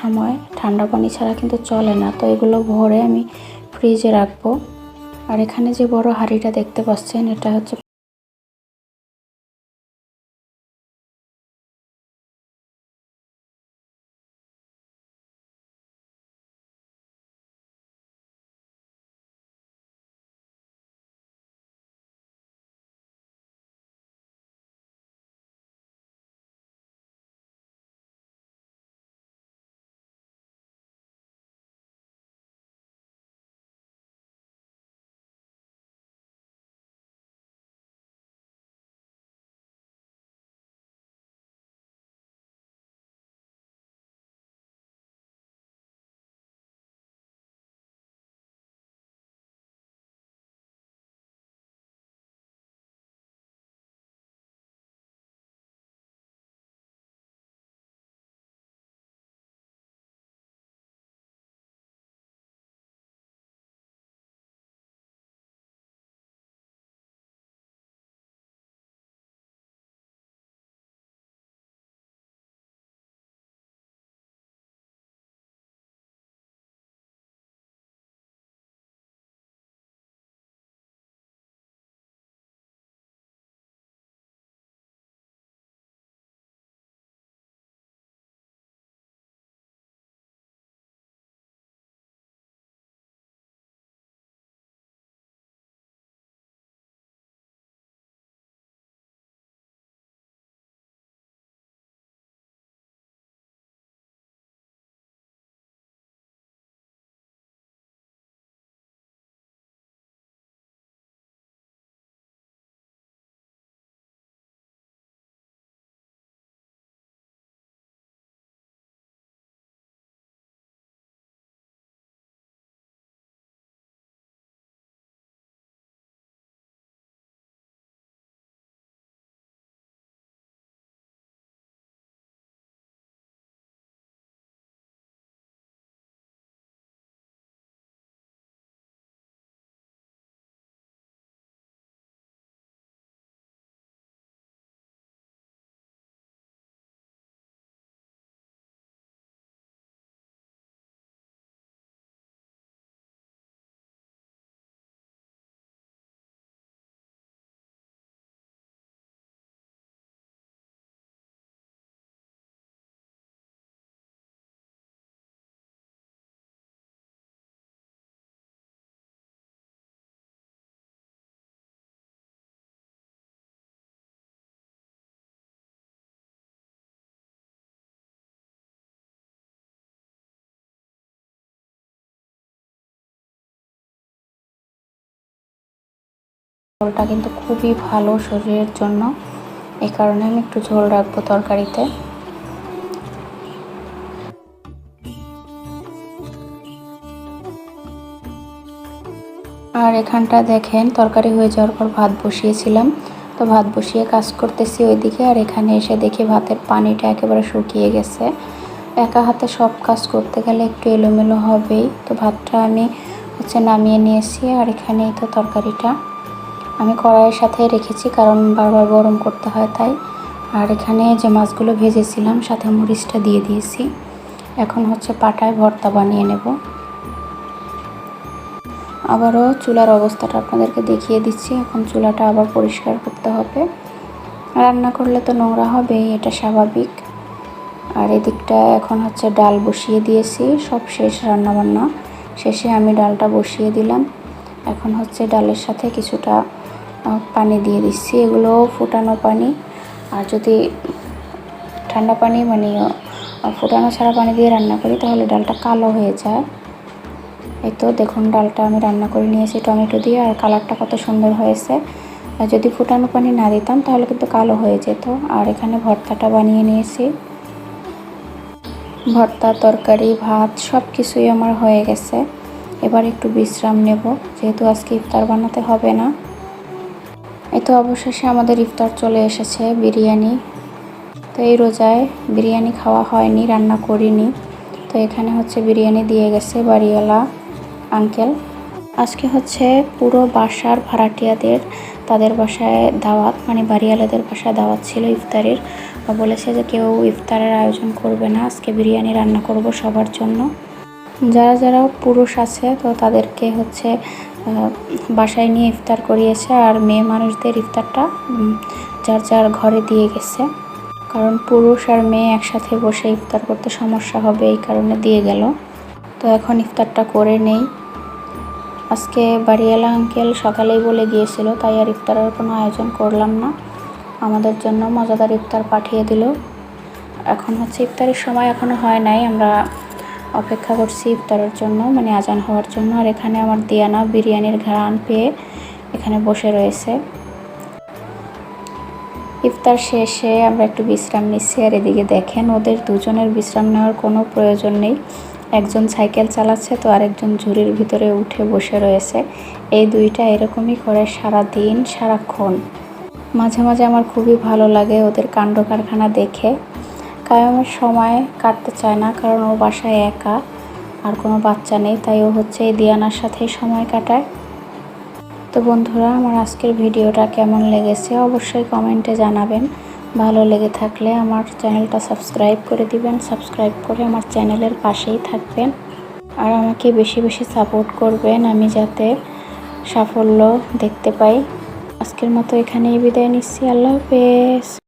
সময় ঠান্ডা পানি ছাড়া কিন্তু চলে না। তো এগুলো ভরে আমি ফ্রিজে রাখব। আর এখানে যে বড় হাঁড়িটা দেখতে পাচ্ছেন, এটা হচ্ছে ঝোলটা কিন্তু খুবই ভালো শরীরের জন্য। এই কারণে আমি একটু ঝোল রাখব তরকারিতে। আর এখানটা দেখেন, তরকারি হয়ে যাওয়ার পর ভাত বসিয়েছিলাম। তো ভাত বসিয়ে কাজ করতেছি ওইদিকে, আর এখানে এসে দেখি ভাতের পানিটা একেবারে শুকিয়ে গেছে। একা হাতে সব কাজ করতে গেলে একটু এলোমেলো হবেই। তো ভাতটা আমি হচ্ছে নামিয়ে নিয়েছি, আর এখানেই তো তরকারিটা। আমি কড়াইয়ের সাথে রেখেছি, কারণ বারবার গরম করতে হয় তাই। আর এখানে যে মাছগুলো ভেজেছিলাম, সাথে মরিচটা দিয়ে দিয়েছি। এখন হচ্ছে পাটায় ভর্তা বানিয়ে নেব। আবারও চুলার অবস্থাটা আপনাদেরকে দেখিয়ে দিচ্ছি। এখন চুলাটা আবার পরিষ্কার করতে হবে। রান্না করলে তো নোংরা হবেই, এটা স্বাভাবিক। আর এদিকটা এখন হচ্ছে ডাল বসিয়ে দিয়েছি, সব শেষ রান্নাবান্না। শেষে আমি ডালটা বসিয়ে দিলাম। এখন হচ্ছে ডালের সাথে কিছুটা পানি দিয়ে দিচ্ছি। এগুলো ফুটানো পানি। আর যদি ঠান্ডা পানি মানে ফুটানো ছাড়া পানি দিয়ে রান্না করি, তাহলে ডালটা কালো হয়ে যায়। এই তো দেখুন, ডালটা আমি রান্না করে নিয়েছি টমেটো দিয়ে, আর কালারটা কত সুন্দর হয়েছে। আর যদি ফুটানো পানি না দিতাম, তাহলে কিন্তু কালো হয়ে যেত। আর এখানে ভর্তাটা বানিয়ে নিয়েছি। ভর্তা, তরকারি, ভাত সব কিছুই আমার হয়ে গেছে। এবার একটু বিশ্রাম নেব, যেহেতু আজকে ইফতার বানাতে হবে না। এই তো অবশেষে আমাদের ইফতার চলে এসেছে, বিরিয়ানি। তো এই রোজায় বিরিয়ানি খাওয়া হয়নি, রান্না করিনি। তো এখানে হচ্ছে বিরিয়ানি দিয়ে গেছে বাড়িওয়ালা আঙ্কেল। আজকে হচ্ছে পুরো বাসার ভাড়াটিয়াদের, তাদের বাসায় দাওয়াত মানে বাড়িওয়ালাদের বাসায় দাওয়াত ছিল ইফতারের। বা বলেছে যে কেউ ইফতারের আয়োজন করবে না, আজকে বিরিয়ানি রান্না করব সবার জন্য। যারা যারা পুরুষ আছে, তো তাদেরকে হচ্ছে বাসায় নিয়ে ইফতার করিয়েছে আর মেয়ে মানুষদের ইফতারটা যার যার ঘরে দিয়ে গেছে। কারণ পুরুষ আর মেয়ে একসাথে বসে ইফতার করতে সমস্যা হবে, এই কারণে দিয়ে গেল। তো এখন ইফতারটা করে নেই। আজকে বাড়িওয়ালা আঙ্কেল সকালেই বলে গিয়েছিল, তাই আর ইফতারের কোনো আয়োজন করলাম না। আমাদের জন্য মজাদার ইফতার পাঠিয়ে দিল। এখন হচ্ছে ইফতারের সময় এখনও হয় নাই, আমরা অপেক্ষা করছি ইফতারের জন্য মানে আজান হওয়ার জন্য। আর এখানে আমার দিয়ানা বিরিয়ানির ঘ্রাণ পেয়ে এখানে বসে রয়েছে। ইফতার শেষে আমরা একটু বিশ্রাম নিচ্ছি। আর এদিকে দেখেন, ওদের দুজনের বিশ্রাম নেওয়ার কোনো প্রয়োজন নেই। একজন সাইকেল চালাচ্ছে তো আরেকজন ঝুড়ির ভিতরে উঠে বসে রয়েছে। এই দুইটা এরকমই করে সারা দিন সারাক্ষণ। মাঝে মাঝে আমার খুবই ভালো লাগে ওদের কাণ্ড কারখানা দেখে। কায়ামের সময় কাটতে চায় না, কারণ ও বাসায় একা, আর কোনো বাচ্চা নেই, তাই ও হচ্ছে এই দিয়ানার সাথেই সময় কাটায়। তো বন্ধুরা, আমার আজকের ভিডিওটা কেমন লেগেছে অবশ্যই কমেন্টে জানাবেন। ভালো লেগে থাকলে আমার চ্যানেলটা সাবস্ক্রাইব করে দিবেন, সাবস্ক্রাইব করে আমার চ্যানেলের পাশেই থাকবেন। আর আমাকে বেশি বেশি সাপোর্ট করবেন আমি যাতে সাফল্য দেখতে পাই। আজকের মতো এখানেই বিদায় নিচ্ছি, আল্লাহ হাফেজ।